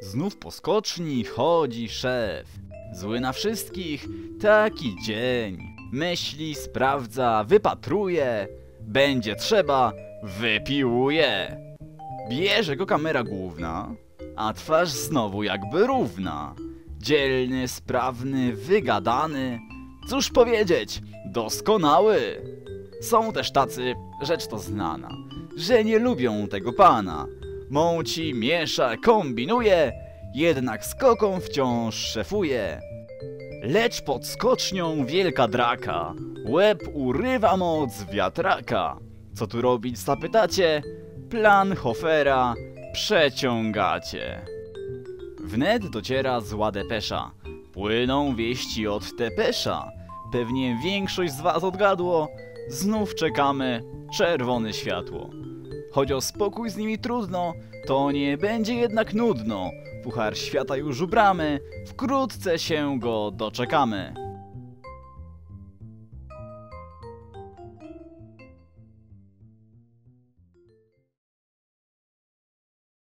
Znów po skoczni chodzi szef. Zły na wszystkich, taki dzień. Myśli, sprawdza, wypatruje. Będzie trzeba, wypiłuje. Bierze go kamera główna, a twarz znowu jakby równa. Dzielny, sprawny, wygadany. Cóż powiedzieć, doskonały. Są też tacy, rzecz to znana, że nie lubią tego pana. Mąci, miesza, kombinuje, jednak skoką wciąż szefuje. Lecz pod skocznią wielka draka, łeb urywa moc wiatraka. Co tu robić zapytacie? Plan Hofera przeciągacie. Wnet dociera zła depesza. Płyną wieści od Tepesza. Pewnie większość z was odgadło. Znów czekamy, czerwone światło. Choć o spokój z nimi trudno, to nie będzie jednak nudno. Puchar świata już ubramy, wkrótce się go doczekamy.